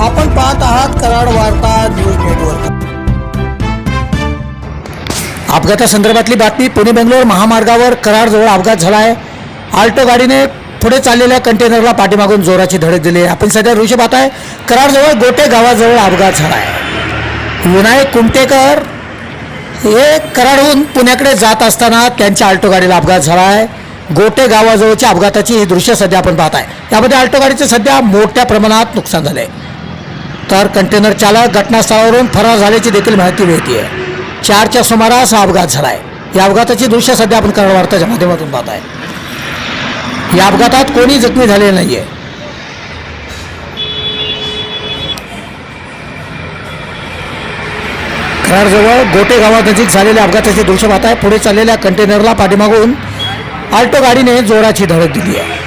आपण पाहत आहात कराड वार्ता न्यूज नेटवर्क. अपघातासंदर्भातली बातमी पुणे बेंगलोर महामार्गावर कराडजवळ अपघात झाला आहे आल्टो गाडीने पुढे चाललेल्या कंटेनरला पाठीमागून जोराची धडक दिली आहे. आपण सध्या दृश्य पाहताय कराडजवळ गोटे गावाजवळ अपघात झाला आहे विनायक कुमटेकर हे कराडहून पुण्याकडे जात असताना त्यांच्या आल्टो गाडीला अपघात झाला आहे गोटे गावाजवळच्या अपघाताची ही दृश्य सध्या आपण पाहत आहे त्यामध्ये आल्टो गाडीचं सध्या मोठ्या प्रमाणात नुकसान झालं आहे तर कंटेनर चालक घटनास्थळावरून फरार झाल्याची देखील माहिती मिळते चारच्या सुमारास हा अपघात झाला आहे या अपघाताची दृश्य सध्या आपण कराड वार्ताच्या माध्यमातून पाहत आहे या अपघातात कोणी जखमी झालेलं नाही आहे कराडजवळ गोटे गावानजीक झालेल्या अपघाताचे दृश्य पाहत आहे पुढे चाललेल्या कंटेनरला पाठीमागून आल्टो गाडीने जोराची धडक दिली आहे.